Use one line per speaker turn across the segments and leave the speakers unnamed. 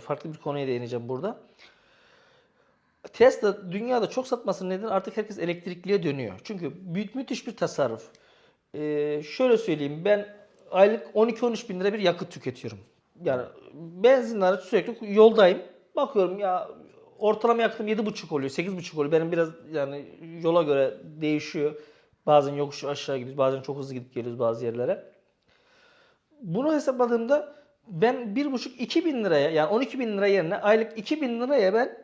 farklı bir konuya değineceğim burada. Tesla dünyada çok satmasının nedeni artık herkes elektrikliye dönüyor. Çünkü büyük müthiş bir tasarruf. Ee, şöyle söyleyeyim ben aylık 12-13 bin lira bir yakıt tüketiyorum. Yani benzinler sürekli yoldayım. Bakıyorum ya ortalama yakıtım 7,5 oluyor, 8,5 oluyor. Benim biraz yani yola göre değişiyor. Bazen yokuş aşağı gidiyoruz, bazen çok hızlı gidip geliyoruz bazı yerlere. Bunu hesapladığımda ben 1,5-2 bin liraya yani 12 bin lira yerine aylık 2 bin liraya ben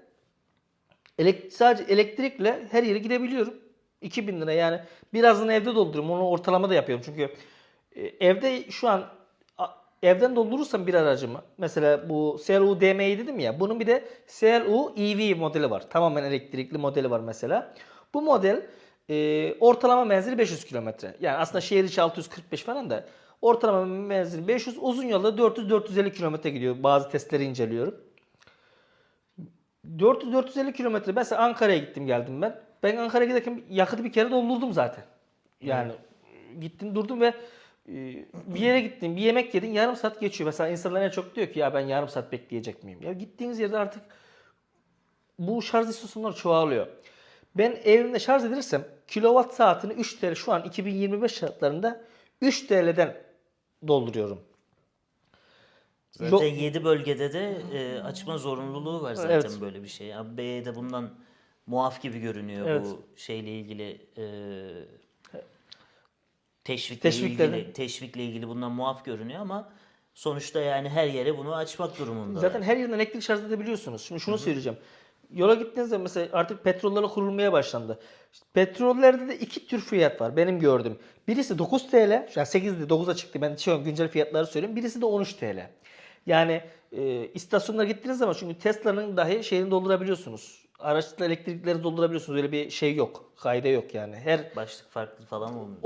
elek- sadece elektrikle her yere gidebiliyorum. 2 bin lira yani birazını evde dolduruyorum. Onu ortalama da yapıyorum. Çünkü e, evde şu an evden doldurursam bir aracımı mesela bu CLU DM'yi dedim ya bunun bir de CLU EV modeli var. Tamamen elektrikli modeli var mesela. Bu model e, ortalama menzili 500 kilometre. Yani aslında şehir içi 645 falan da ortalama menzili 500 uzun yolda 400-450 kilometre gidiyor. Bazı testleri inceliyorum. 400-450 kilometre. Mesela Ankara'ya gittim geldim ben. Ben Ankara'ya giderken yakıtı bir kere doldurdum zaten. Yani gittim durdum ve e, bir yere gittim, bir yemek yedin yarım saat geçiyor. Mesela insanlar en çok diyor ki ya ben yarım saat bekleyecek miyim? Ya gittiğiniz yerde artık bu şarj istasyonları çoğalıyor. Ben evimde şarj edilirsem kilowatt saatini 3 TL şu an 2025 şartlarında 3 TL'den dolduruyorum.
Zaten
Yo-
7 bölgede de e, açma zorunluluğu var zaten
Evet.
böyle bir şey. Abi B'ye de bundan muaf gibi görünüyor
Evet.
bu şeyle ilgili e, teşvikle
Teşvikleri.
ilgili teşvikle ilgili bundan muaf görünüyor ama sonuçta yani her yere bunu açmak durumunda.
Zaten her yerden elektrik şarj edebiliyorsunuz. Şimdi şunu söyleyeceğim. Yola gittiğinizde mesela artık petrollerle kurulmaya başlandı. Petrollerde de iki tür fiyat var benim gördüğüm. Birisi 9 TL, yani 8'di 9'a çıktı ben şu an güncel fiyatları söyleyeyim. Birisi de 13 TL. Yani e, istasyonlara gittiğiniz zaman çünkü Tesla'nın dahi şeyini doldurabiliyorsunuz. Araçla elektrikleri doldurabiliyorsunuz. Öyle bir şey yok. Kaide yok yani. Her
Başlık farklı falan olmuyor.